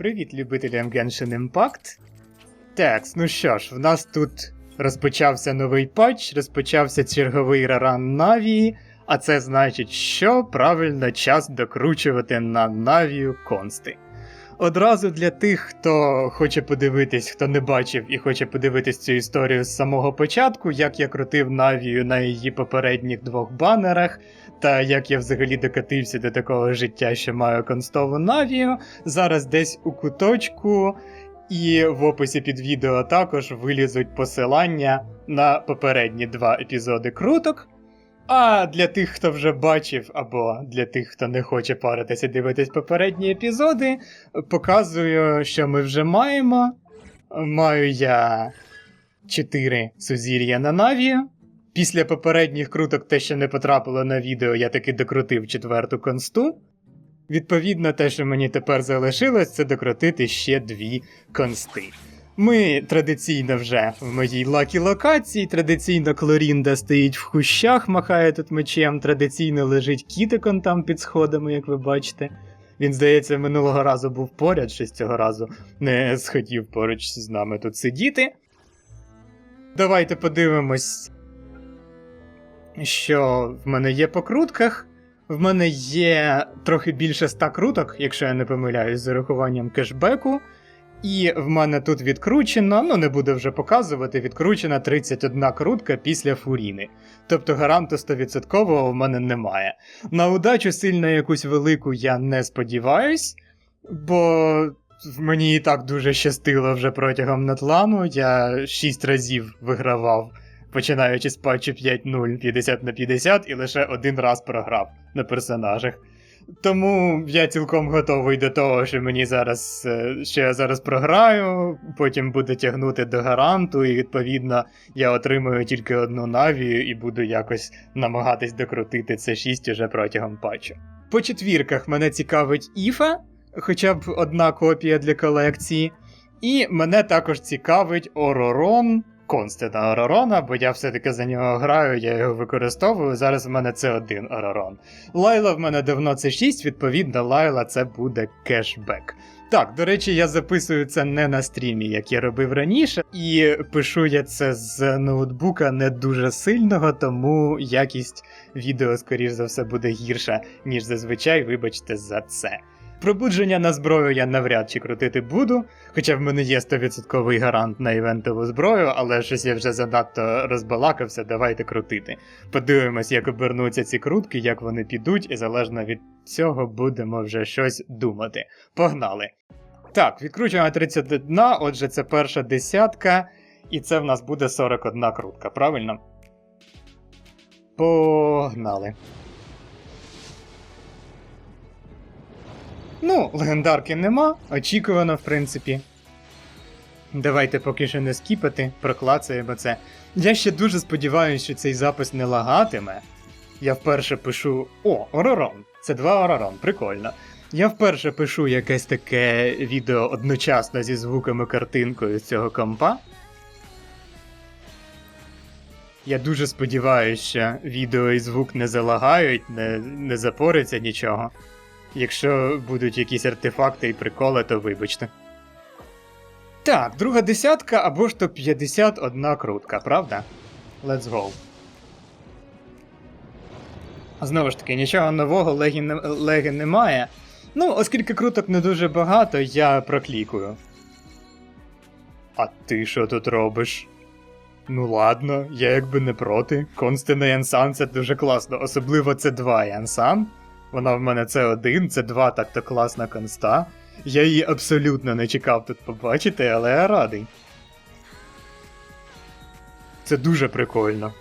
Привіт, любителям Genshin Impact. Так, ну що ж, в нас тут розпочався новий патч, розпочався черговий раран Навії, а це значить, що правильно час докручувати на Навію консти. Одразу для тих, хто хоче подивитись, хто не бачив і хоче подивитись цю історію з самого початку, як я крутив Навію на її попередніх двох банерах, та як я взагалі докатився до такого життя, що маю констову Навію, зараз десь у куточку і в описі під відео також вилізуть посилання на попередні два епізоди круток. А для тих, хто вже бачив, або для тих, хто не хоче паритися дивитись попередні епізоди, показую, що ми вже маємо. Маю я 4 сузір'я на Навію. Після попередніх круток, те, що не потрапило на відео, я таки докрутив четверту консту. Відповідно, те, що мені тепер залишилось, це докрутити ще дві консти. Ми традиційно вже в моїй лакі локації. Традиційно Клорінда стоїть в кущах, махає тут мечем. Традиційно лежить кітикон там під сходами, як ви бачите. Він, здається, минулого разу був поряд, щось цього разу не схотів поруч з нами тут сидіти. Давайте подивимось, що в мене є по крутках. В мене є трохи більше 100 круток, якщо я не помиляюсь, з урахуванням кешбеку. І в мене тут відкручено, ну не буду вже показувати, відкручена 31 крутка після фуріни. Тобто гаранту 100% в мене немає. На удачу сильно якусь велику я не сподіваюсь, бо мені і так дуже щастило вже протягом нетлану. Я 6 разів вигравав, починаючи з патчу 5.0 50 на 50 і лише один раз програв на персонажах. Тому я цілком готовий до того, що мені зараз е, що я зараз програю, потім буде тягнути до гаранту, і відповідно я отримую тільки одну навію і буду якось намагатись докрутити це 6 уже протягом патчу. По четвірках мене цікавить Іфа, хоча б одна копія для колекції. І мене також цікавить Оророн, Констена Оророна, бо я все-таки за нього граю, я його використовую. Зараз в мене це один Оророн. Лайла в мене давно це 6, відповідно, Лайла це буде кешбек. Так, до речі, я записую це не на стрімі, як я робив раніше, і пишу я це з ноутбука не дуже сильного, тому якість відео, скоріш за все, буде гірша, ніж зазвичай, вибачте за це. Пробудження на зброю я навряд чи крутити буду, хоча в мене є 100% гарант на івентову зброю, але щось я вже занадто розбалакався, давайте крутити. Подивимось, як обернуться ці крутки, як вони підуть, і залежно від цього будемо вже щось думати. Погнали! Так, відкручуємо 31, отже, це перша десятка, і це в нас буде 41 крутка, правильно? Погнали. Ну, легендарки нема, очікувано, в принципі. Давайте поки що не скіпати, проклацаємо це. Я ще дуже сподіваюся, що цей запис не лагатиме. Я вперше пишу. О, Оророн. Це два Оророн, прикольно. Я вперше пишу якесь таке відео одночасно зі звуками картинкою з цього компа. Я дуже сподіваюся, що відео і звук не залагають, не, не запориться нічого. Якщо будуть якісь артефакти і приколи, то вибачте. Так, друга десятка або ж то 51 крутка, правда? Let's go. Знову ж таки, нічого нового легі, леги немає. Ну, оскільки круток не дуже багато, я проклікую. А ти що тут робиш? Ну ладно, я якби не проти. Констина Янсан це дуже класно, особливо це 2 Янсан. Вона в мене це один, це два так то класна конста. Я її абсолютно не чекав тут побачити, але я радий. Це дуже прикольно.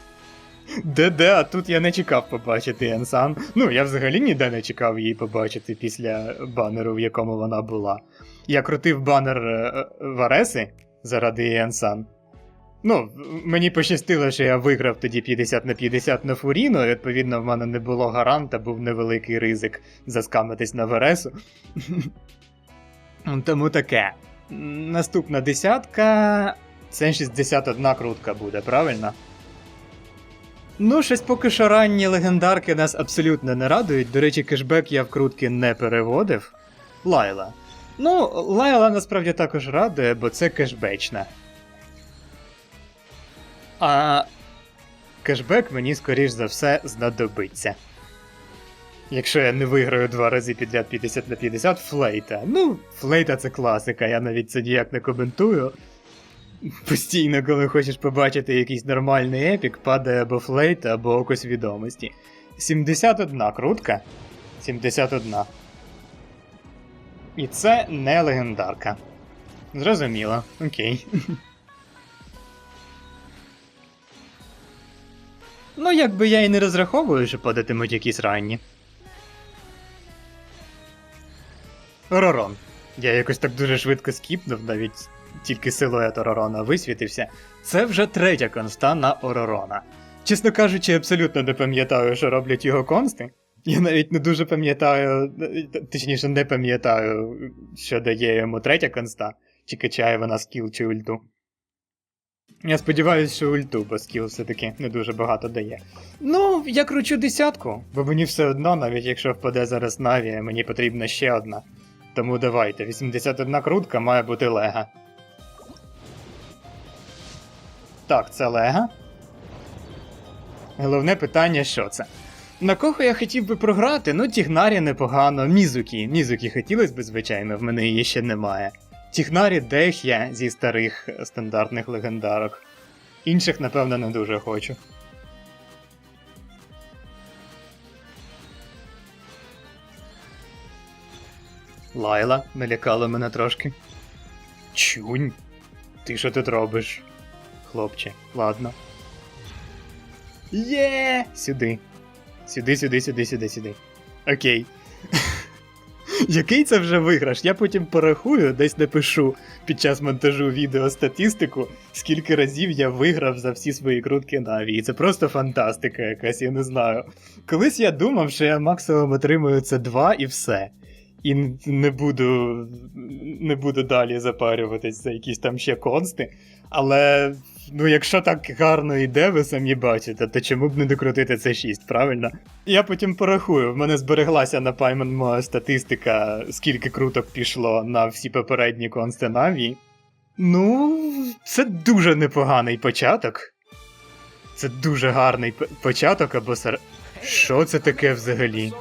Де-де, а тут я не чекав побачити Енсан. Ну, я взагалі ніде не чекав її побачити після банеру, в якому вона була. Я крутив банер е, Вареси заради Енсан. Ну, мені пощастило, що я виграв тоді 50 на 50 на Фуріну, відповідно в мене не було гаранта, був невеликий ризик заскамитись на Вересу. Тому таке. Наступна десятка. Це 61 крутка буде, правильно? Ну, щось поки що ранні легендарки нас абсолютно не радують. До речі, кешбек я в крутки не переводив. Лайла. Ну, Лайла насправді також радує, бо це кешбечна. А кешбек мені, скоріш за все, знадобиться. Якщо я не виграю два рази підряд 50 на 50, флейта. Ну, флейта це класика, я навіть це ніяк не коментую. Постійно, коли хочеш побачити якийсь нормальний епік, падає або флейта, або окось відомості. 71 крутка. 71. І це не легендарка. Зрозуміло, окей. Ну, якби я і не розраховую, що падатимуть якісь ранні. Ророн. Я якось так дуже швидко скіпнув, навіть тільки силует Оророна висвітився. Це вже третя конста на Оророна. Чесно кажучи, абсолютно не пам'ятаю, що роблять його консти. Я навіть не дуже пам'ятаю, точніше, не пам'ятаю, що дає йому третя конста, чи качає вона скіл чи ульту. Я сподіваюся, що ульту, бо скіл все-таки не дуже багато дає. Ну, я кручу десятку, бо мені все одно, навіть якщо впаде зараз Наві, мені потрібна ще одна. Тому давайте, 81 крутка має бути лега. Так, це лега. Головне питання, що це? На кого я хотів би програти? Ну, Тігнарі непогано. Мізукі. Мізукі хотілося б, звичайно, в мене її ще немає. Тігнарі Дех'я зі старих стандартних легендарок. Інших, напевно, не дуже хочу. Лайла налякала мене трошки. Чунь. Ти що тут робиш? Хлопче, ладно. Є! Сюди. Сюди, сюди, сюди, сюди, сюди. Окей. Який це вже виграш? Я потім порахую, десь напишу під час монтажу відео статистику, скільки разів я виграв за всі свої крутки на. І це просто фантастика якась, я не знаю. Колись я думав, що я максимум отримую це два і все. І не буду не буду далі запарюватись за якісь там ще консти. Але ну, якщо так гарно йде, ви самі бачите, то чому б не докрутити це 6, правильно? Я потім порахую, в мене збереглася на Payman статистика, скільки круток пішло на всі попередні консти Наві. Ну, це дуже непоганий початок. Це дуже гарний початок або сер. Що це таке взагалі?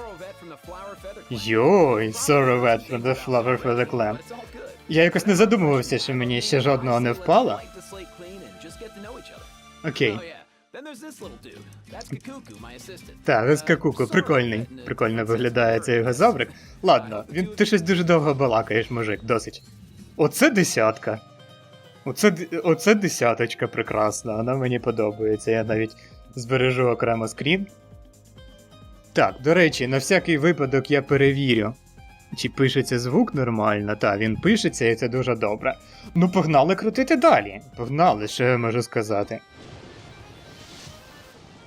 Йой, Sorrowet from the Flower for the Clam. Я якось не задумувався, що мені ще жодного не впало. Окей. Так, це Какуку, прикольний. Прикольно виглядає цей його заврик. Ладно, він ти щось дуже довго балакаєш, мужик, досить. Оце десятка. Оце оце десяточка прекрасна, вона мені подобається. Я навіть збережу окремо скрін. Так, до речі, на всякий випадок я перевірю. Чи пишеться звук нормально? Та, він пишеться і це дуже добре. Ну, погнали крутити далі. Погнали, що я можу сказати.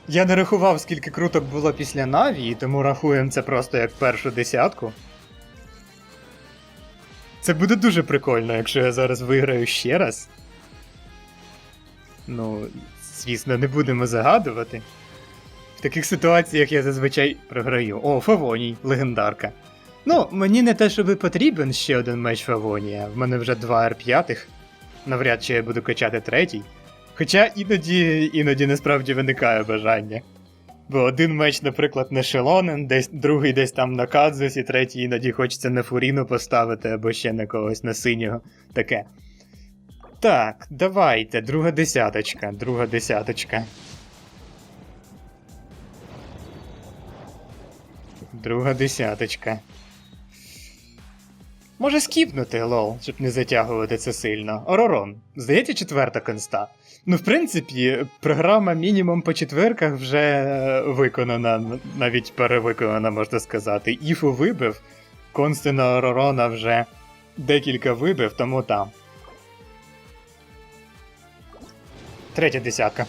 Я не рахував, скільки круток було після Наві, тому рахуємо це просто як першу десятку. Це буде дуже прикольно, якщо я зараз виграю ще раз. Ну, звісно, не будемо загадувати. В таких ситуаціях я зазвичай програю. О, Фавоній, легендарка. Ну, мені не те, щоб потрібен ще один меч Фавонія. В мене вже два R5. Навряд чи я буду качати третій. Хоча іноді іноді насправді виникає бажання. Бо один меч, наприклад, на Шелонен, десь другий десь там на Кадзусі, третій іноді хочеться на Фуріну поставити або ще на когось на синього. Таке. Так, давайте, друга десяточка, друга десяточка. Друга десяточка. Може скіпнути, лол, щоб не затягувати це сильно. Оророн. Здається, четверта конста. Ну, в принципі, програма мінімум по четверках вже виконана, навіть перевиконана, можна сказати. Іфу вибив, консти на Оророна вже декілька вибив, тому там. Третя десятка.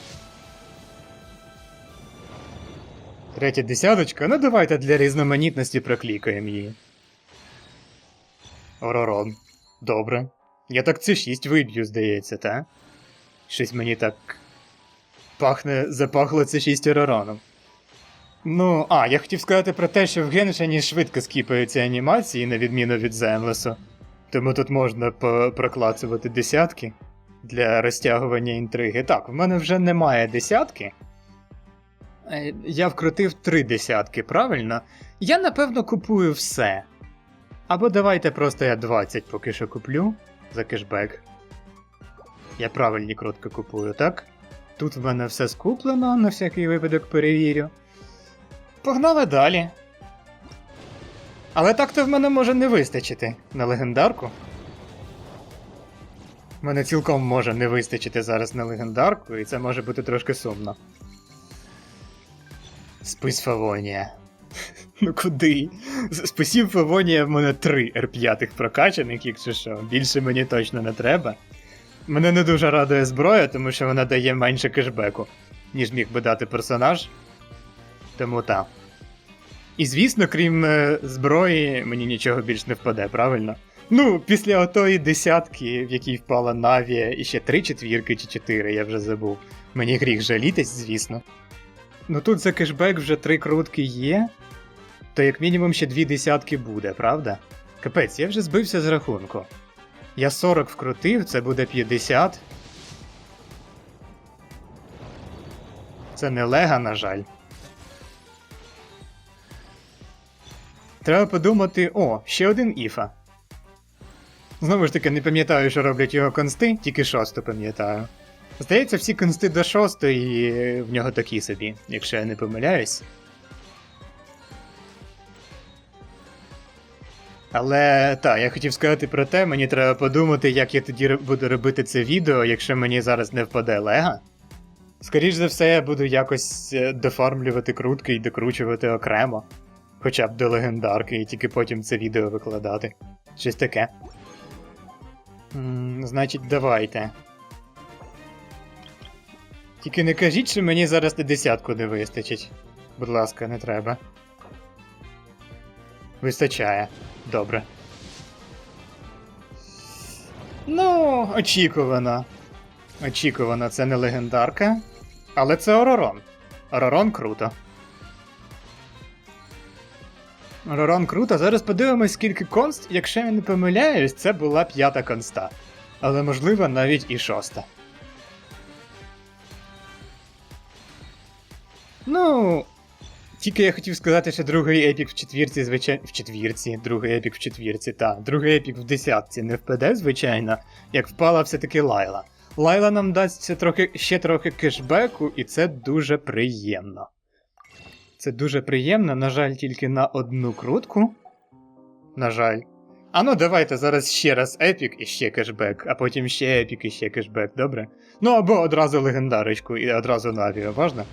Третя десяточка. Ну давайте для різноманітності проклікаємо її. Оророн. Добре. Я так це 6 виб'ю, здається, та? Щось мені так. Пахне, запахло це 6 оророном. Ну, а, я хотів сказати про те, що в Геншині швидко скіпаються анімації, на відміну від Землесу. Тому тут можна проклацувати десятки для розтягування інтриги. Так, в мене вже немає десятки. Е, Я вкрутив три десятки, правильно? Я напевно купую все. Або давайте просто я 20 поки що куплю за кешбек. Я правильні крутки купую, так? Тут в мене все скуплено, на всякий випадок перевірю. Погнали далі. Але так-то в мене може не вистачити на легендарку. Мене цілком може не вистачити зараз на легендарку, і це може бути трошки сумно. Спис Фавонія. Ну куди? Списів Фавонія в мене три R5 прокачаних, якщо що. Більше мені точно не треба. Мене не дуже радує зброя, тому що вона дає менше кешбеку, ніж міг би дати персонаж. Тому так. І звісно, крім е, зброї, мені нічого більш не впаде, правильно? Ну, після отої десятки, в якій впала Навія, і ще три четвірки чи чотири, я вже забув. Мені гріх жалітись, звісно. Ну тут за кешбек вже три крутки є, то як мінімум ще дві десятки буде, правда? Капець, я вже збився з рахунку. Я 40 вкрутив, це буде 50. Це не лега, на жаль. Треба подумати. О, ще один іфа. Знову ж таки, не пам'ятаю, що роблять його консти, тільки шосту пам'ятаю. Здається, всі консти до шостої в нього такі собі, якщо я не помиляюсь. Але так, я хотів сказати про те, мені треба подумати, як я тоді буду робити це відео, якщо мені зараз не впаде лега. Скоріш за все, я буду якось е, дофармлювати крутки і докручувати окремо. Хоча б до легендарки, і тільки потім це відео викладати. Щось таке. м значить, давайте. Тільки не кажіть, що мені зараз на десятку не вистачить. Будь ласка, не треба. Вистачає. Добре. Ну, очікувано. Очікувано, це не легендарка. Але це Оророн. Оророн круто. Оророн круто. Зараз подивимось, скільки конст, якщо я не помиляюсь, це була п'ята конста. Але можливо навіть і шоста. Ну. Тільки я хотів сказати, що другий епік в четвірці, звичайно. В четвірці, другий епік в четвірці, та. Другий епік в десятці не впаде, звичайно, як впала все-таки Лайла. Лайла нам дасть трохи, ще трохи кешбеку, і це дуже приємно. Це дуже приємно, на жаль, тільки на одну крутку. На жаль. А ну давайте зараз ще раз епік і ще кешбек, а потім ще епік і ще кешбек, добре? Ну або одразу легендарочку і одразу навіо, можна?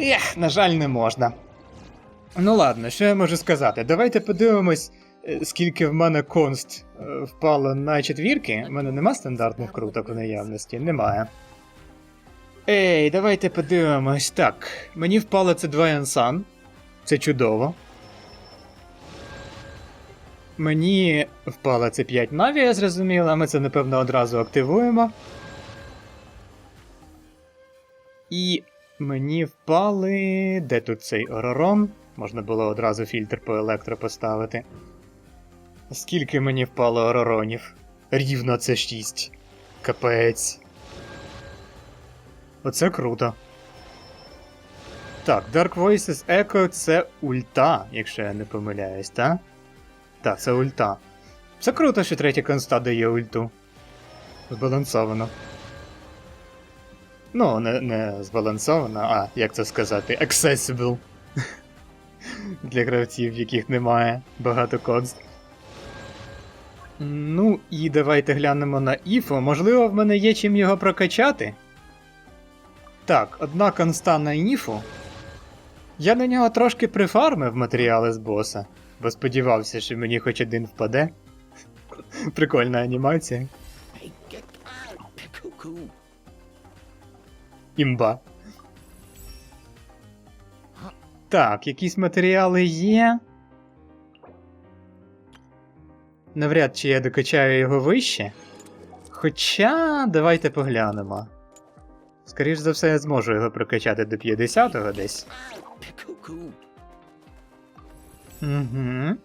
Ех, на жаль, не можна. Ну ладно, що я можу сказати? Давайте подивимось, е, скільки в мене конст е, впало на четвірки. У мене нема стандартних круток у наявності, немає. Ей, давайте подивимось. Так, мені впало це 2 Янсан. Це чудово. Мені впало це 5 Наві, я зрозуміла, ми це напевно одразу активуємо. І мені впали. Де тут цей Оророн? Можна було одразу фільтр по електро поставити. Скільки мені впало ороронів? Рівно це 6. Капець. Оце круто. Так, Dark Voices Echo це ульта, якщо я не помиляюсь, так? Так, це ульта. Це круто, що третя конста дає ульту. Збалансовано. Ну, не, не збалансовано, а як це сказати, accessible. Для гравців, в яких немає багато конст. Ну, і давайте глянемо на Іфо. Можливо, в мене є чим його прокачати. Так, одна конста на Іфу. Я на нього трошки прифармив матеріали з боса, бо сподівався, що мені хоч один впаде. Прикольна анімація. Імба. Так, якісь матеріали є. Навряд чи я докачаю його вище. Хоча, давайте поглянемо. Скоріш за все, я зможу його прокачати до 50-го десь. Угу.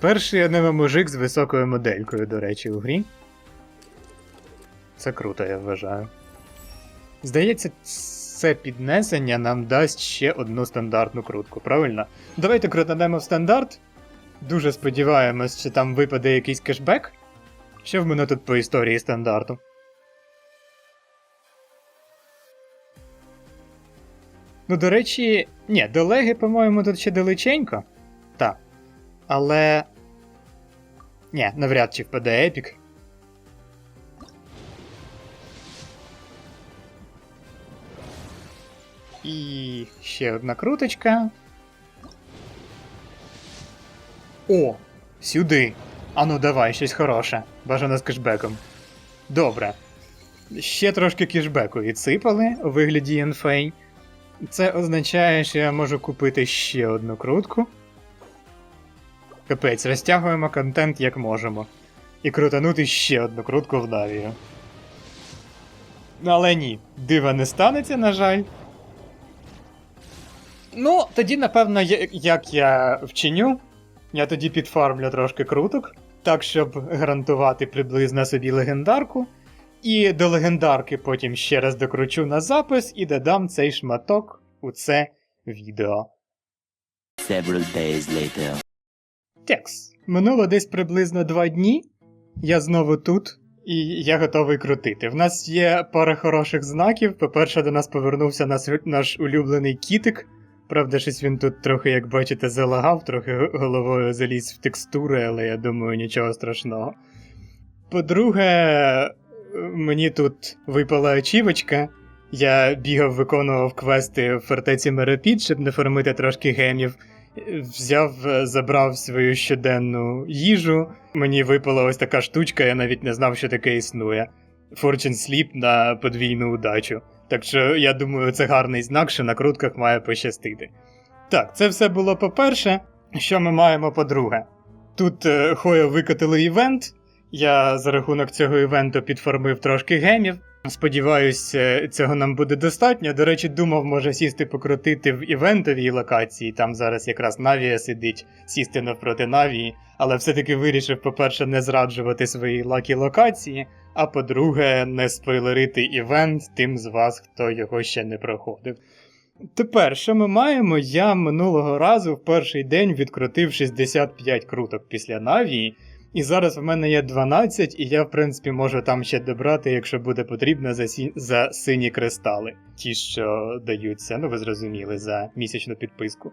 Перший анемо-мужик з високою моделькою, до речі, у грі. Це круто, я вважаю. Здається, це піднесення нам дасть ще одну стандартну крутку, правильно? Давайте крутанемо в стандарт. Дуже сподіваємось, що там випаде якийсь кешбек. Що в мене тут по історії стандарту? Ну, до речі, ні, до Леги, по-моєму, тут ще далеченько. Так. Але. Ні, навряд чи впаде епік. Ще одна круточка. О! Сюди. Ану, давай, щось хороше. Бажано з кешбеком. Добре. Ще трошки кешбеку відсипали у вигляді інфей. Це означає, що я можу купити ще одну крутку. Капець, розтягуємо контент як можемо. І крутанути ще одну крутку в Навію. Але ні, дива не станеться, на жаль. Ну, тоді, напевно, я- як я вчиню, я тоді підфармлю трошки круток, так, щоб гарантувати приблизно собі легендарку. І до легендарки потім ще раз докручу на запис і додам цей шматок у це відео. Several days later. Текс. Минуло десь приблизно два дні. Я знову тут, і я готовий крутити. В нас є пара хороших знаків. По-перше, до нас повернувся наш, наш улюблений кітик. Правда, щось він тут трохи, як бачите, залагав, трохи головою заліз в текстури, але я думаю, нічого страшного. По-друге, мені тут випала очівочка. Я бігав, виконував квести в фортеці Меропід, щоб не фармити трошки гемів. Взяв, забрав свою щоденну їжу. Мені випала ось така штучка, я навіть не знав, що таке існує. Fortune Sleep на подвійну удачу. Так що я думаю, це гарний знак, що на крутках має пощастити. Так, це все було по-перше. Що ми маємо по-друге? Тут е, Хоя викотили івент. Я за рахунок цього івенту підформив трошки гемів. Сподіваюсь, е, цього нам буде достатньо. До речі, думав, може сісти покрутити в івентовій локації. Там зараз якраз Навія сидить, сісти навпроти Навії, але все-таки вирішив, по-перше, не зраджувати свої лакі локації, а по-друге, не спойлерити івент тим з вас, хто його ще не проходив. Тепер, що ми маємо? Я минулого разу в перший день відкрутив 65 круток після Навії. І зараз в мене є 12, і я, в принципі, можу там ще добрати, якщо буде потрібно, за, сі... за сині кристали. Ті, що даються, ну ви зрозуміли, за місячну підписку.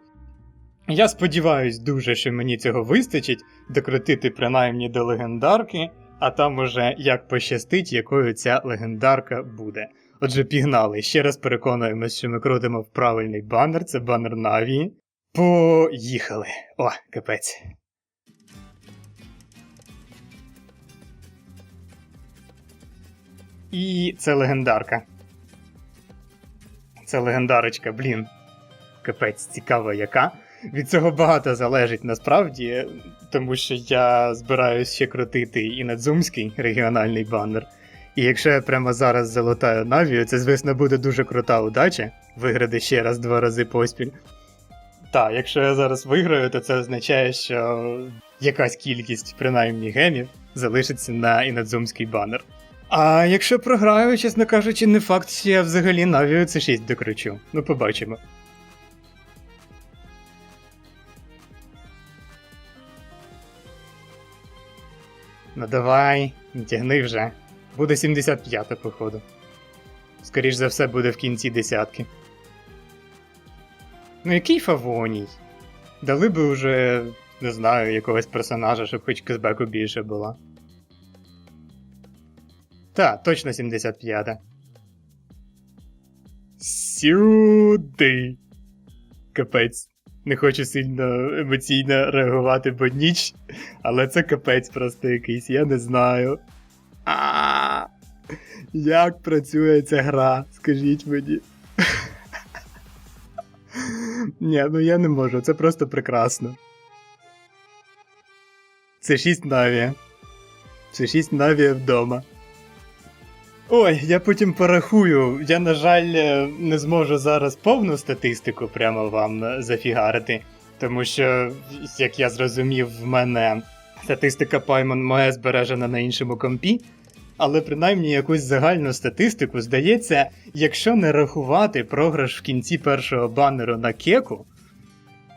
Я сподіваюсь дуже, що мені цього вистачить докрутити принаймні до легендарки, а там уже як пощастить, якою ця легендарка буде. Отже, пігнали. Ще раз переконуємось, що ми крутимо в правильний банер, це банер Навії. Поїхали. О, капець. І це легендарка. Це легендарочка, блін. Капець, цікаво яка. Від цього багато залежить насправді, тому що я збираюсь ще крутити і надзумський регіональний банер. І якщо я прямо зараз залутаю Навію, це, звісно, буде дуже крута удача виграти ще раз два рази поспіль. Так, якщо я зараз виграю, то це означає, що якась кількість, принаймні, гемів залишиться на інадзумський банер. А якщо програю, чесно кажучи, не факт, що я взагалі Навію це 6 докручу. Ну, побачимо. Ну давай, тягни вже. Буде 75 походу. Скоріш за все, буде в кінці десятки. Ну який фавоній? Дали би уже, не знаю, якогось персонажа, щоб хоч кешбеку більше було. Та, точно 75. Сюди. Капець. Не хочу сильно емоційно реагувати, бо ніч, але це капець просто якийсь, я не знаю. А Як працює ця гра? Скажіть мені. Ні, ну я не можу, це просто прекрасно. Це 6 Навія. Це 6 Навія вдома. Ой, я потім порахую. Я, на жаль, е, не зможу зараз повну статистику прямо вам е, зафігарити. Тому що, як я зрозумів, в мене статистика Паймон моя збережена на іншому компі. Але принаймні якусь загальну статистику, здається, якщо не рахувати програш в кінці першого банеру на кеку,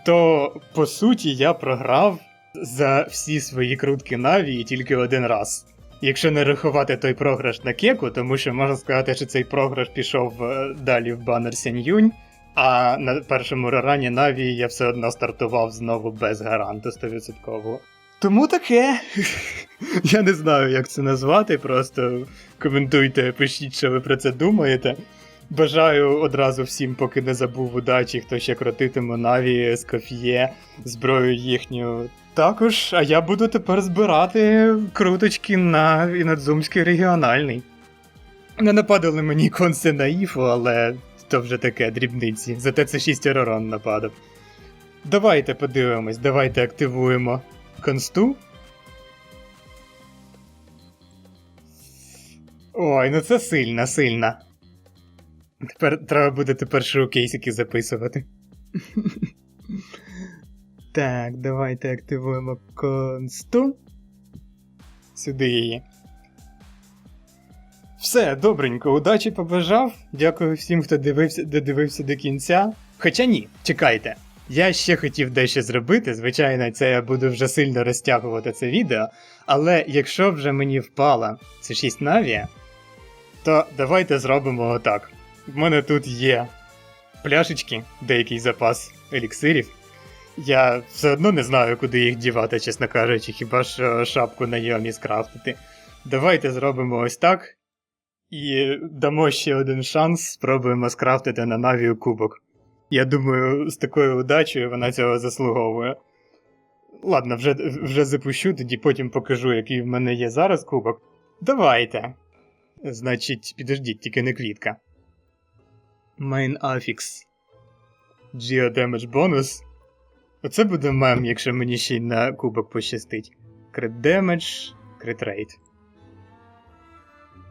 то по суті я програв за всі свої крутки Наві тільки один раз. Якщо не рахувати той програш на кеку, тому що можна сказати, що цей програш пішов е, далі в банер Сяньюнь, а на першому рарані Наві я все одно стартував знову без гаранту 100%. Тому таке. Я не знаю, як це назвати, просто коментуйте, пишіть, що ви про це думаєте. Бажаю одразу всім, поки не забув удачі, хто ще крутитиме Наві, Скоф'є, зброю їхню. Також, а я буду тепер збирати круточки на Інадзумський регіональний. Не нападали мені конси на Іфу, але то вже таке дрібниці. Зате це 6 ророн нападав. Давайте подивимось, давайте активуємо консту. Ой, ну це сильно, сильно. Тепер треба буде тепер шоукейсики записувати. так, давайте активуємо консту. Сюди її. Все, добренько, удачі побажав. Дякую всім, хто дивився, додивився до кінця. Хоча ні, чекайте. Я ще хотів дещо зробити, звичайно, це я буду вже сильно розтягувати це відео. Але якщо вже мені впала це 6 Навія, то давайте зробимо отак. В мене тут є пляшечки, деякий запас еліксирів. Я все одно не знаю, куди їх дівати, чесно кажучи, хіба що шапку на Йомі скрафтити. Давайте зробимо ось так. І дамо ще один шанс, спробуємо скрафтити на Навію кубок. Я думаю, з такою удачею вона цього заслуговує. Ладно, вже, вже запущу, тоді потім покажу, який в мене є зараз кубок. Давайте. Значить, підождіть, тільки не квітка. Main Affix. Geo Damage Bonus. Оце буде мем, якщо мені ще й на кубок пощастить. Damage, Crit Rate.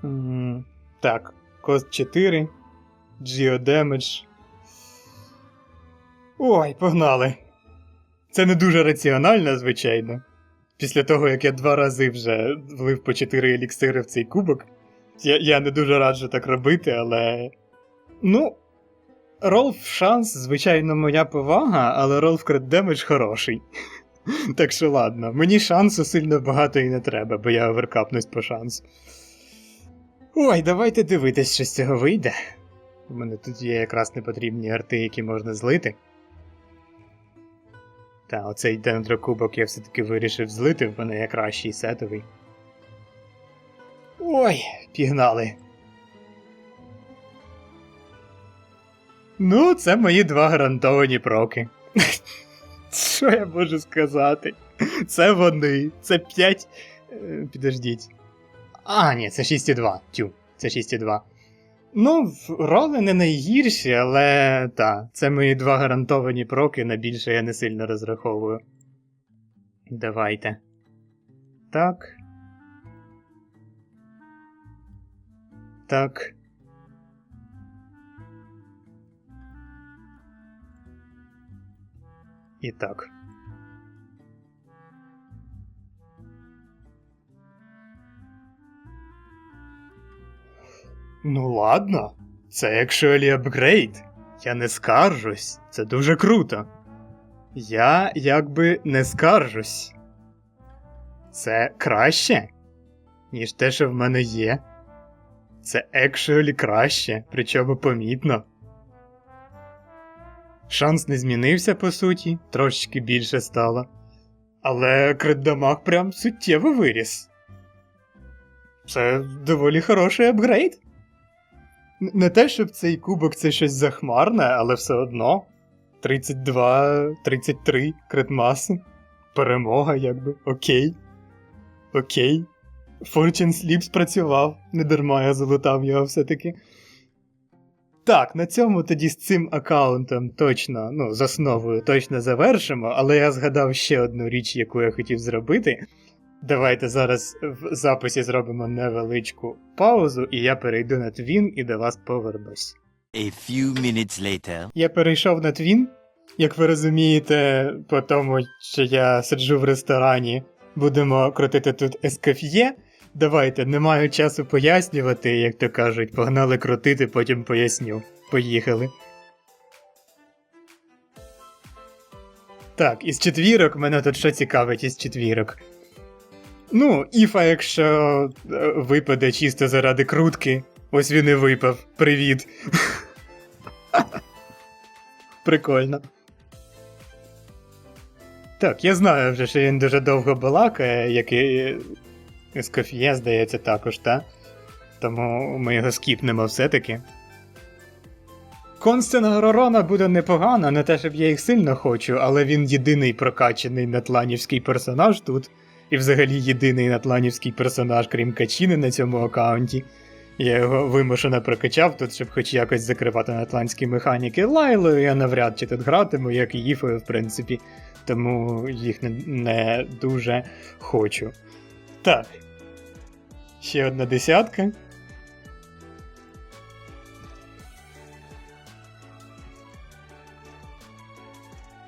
М, Так, Cost 4. Geo Damage. Ой, погнали. Це не дуже раціонально, звичайно. Після того, як я два рази вже влив по 4 еліксири в цей кубок. Я, я не дуже раджу так робити, але. Ну. Рол в шанс, звичайно, моя повага, але рол в крит демедж хороший. Так що ладно, мені шансу сильно багато і не треба, бо я оверкапнусь по шансу. Ой, давайте дивитись, що з цього вийде. У мене тут є якраз непотрібні арти, які можна злити. Та, оцей дендрокубок я все-таки вирішив злити, в мене є кращий сетовий. Ой, пігнали. Ну, це мої два гарантовані проки. Що я можу сказати? Це вони. Це 5. Е, Підождіть. А, ні, це 6,2. Тю, це 6,2. Ну, роли не найгірші, але та, це мої два гарантовані проки, на більше я не сильно розраховую. Давайте. Так. Так. І так. Ну ладно, це лі апгрейд. Я не скаржусь, це дуже круто. Я якби не скаржусь. Це краще, ніж те, що в мене є. Це екшуалі краще, причому помітно. Шанс не змінився по суті, трошечки більше стало. Але критдамаг прям суттєво виріс. Це доволі хороший апгрейд. Не те, щоб цей кубок це щось захмарне, але все одно. 32, 33 критмаси. Перемога, якби. Окей. Окей. Fortune Sleep спрацював, не дарма я залутав його все-таки. Так, на цьому тоді з цим аккаунтом точно, ну, з основою точно завершимо, але я згадав ще одну річ, яку я хотів зробити. Давайте зараз в записі зробимо невеличку паузу, і я перейду на твін і до вас повернусь. A few minutes later. Я перейшов на твін. Як ви розумієте, по тому, що я сиджу в ресторані, будемо крутити тут ескаф'є. Давайте, не маю часу пояснювати, як то кажуть, погнали крутити, потім поясню. Поїхали. Так, із четвірок мене тут що цікавить із четвірок. Ну, Іфа, якщо е, випаде чисто заради крутки, ось він і випав. Привіт. Прикольно. Так, я знаю вже, що він дуже довго балакає, як і Ескоф'є, здається, також, та? Тому ми його скіпнемо все-таки. Констен Ророна буде непогано, не те, щоб я їх сильно хочу, але він єдиний прокачаний натланівський персонаж тут, і взагалі єдиний натланівський персонаж, крім Качіни на цьому аккаунті. Я його вимушено прокачав тут, щоб хоч якось закривати натландські механіки Лайлою, я навряд чи тут гратиму, як і Їфою, в принципі, тому їх не, не дуже хочу. Так. Ще одна десятка.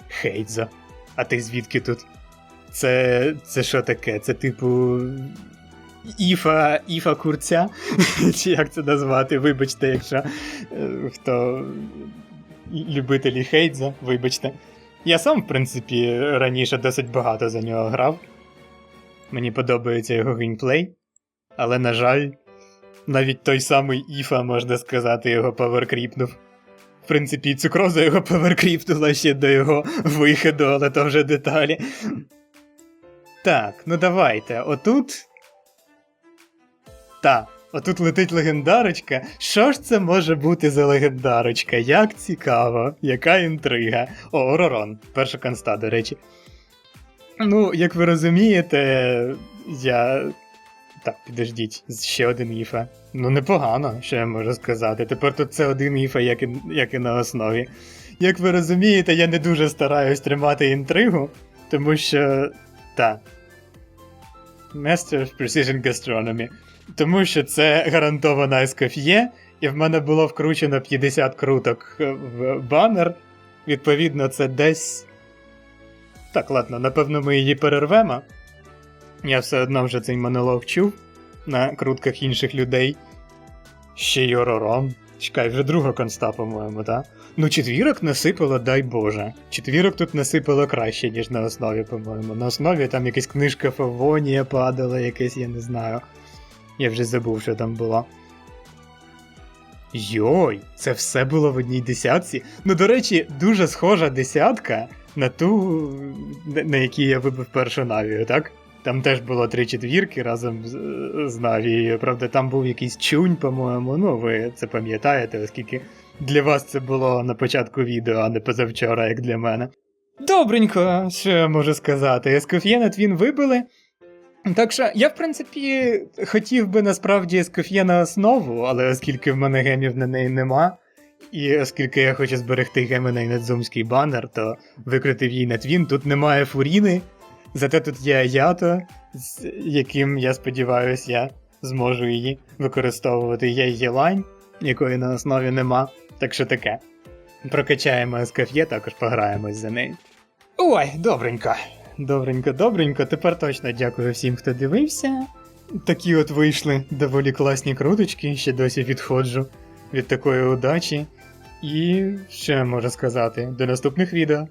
Хейдза. А ти звідки тут? Це. це що таке? Це типу. Іфа, Іфа курця? Чи як це назвати? Вибачте, якщо е, хто любителі Хейдза, вибачте. Я сам, в принципі, раніше досить багато за нього грав. Мені подобається його геймплей. Але, на жаль, навіть той самий Іфа, можна сказати, його поверкріпнув. В принципі, цукроза його поверкріпнула ще до його виходу, але то вже деталі. Так, ну давайте. Отут. Та, отут летить легендарочка. Що ж це може бути за легендарочка? Як цікаво, яка інтрига. О, Ророн, перша конста, до речі. Ну, як ви розумієте, я. Так, підождіть, ще один іфа. Ну, непогано, що я можу сказати. Тепер тут це один іфа, як і, як і на основі. Як ви розумієте, я не дуже стараюсь тримати інтригу, тому що. Так. Master of Precision Gastronomy. Тому що це гарантована ескоф'є, і в мене було вкручено 50 круток в банер. Відповідно, це десь. Так, ладно, напевно, ми її перервемо. Я все одно вже цей монолог чув на крутках інших людей. Ще й Оророн. Чекай, вже друга конста, по-моєму, так? Ну, четвірок насипало, дай Боже. Четвірок тут насипало краще, ніж на основі, по-моєму. На основі там якась книжка Фавонія падала, якась, я не знаю. Я вже забув, що там було. Йой, це все було в одній десятці. Ну, до речі, дуже схожа десятка на ту, на якій я вибив першу навію, так? Там теж було три четвірки разом з, Навією. Правда, там був якийсь чунь, по-моєму. Ну, ви це пам'ятаєте, оскільки для вас це було на початку відео, а не позавчора, як для мене. Добренько, що я можу сказати. Ескоф'є на твін вибили. Так що я, в принципі, хотів би насправді ескоф'є на основу, але оскільки в мене гемів на неї нема, і оскільки я хочу зберегти геми на інадзумський банер, то викрутив її на твін. Тут немає фуріни, зате тут є Аято, з яким, я сподіваюся, я зможу її використовувати. Є Єлань, якої на основі нема. Так що таке. Прокачаємо ескаф'є, також пограємось за нею. Ой, добренько. Добренько, добренько. Тепер точно дякую всім, хто дивився. Такі от вийшли доволі класні круточки, ще досі відходжу від такої удачі. І я можу сказати? До наступних відео.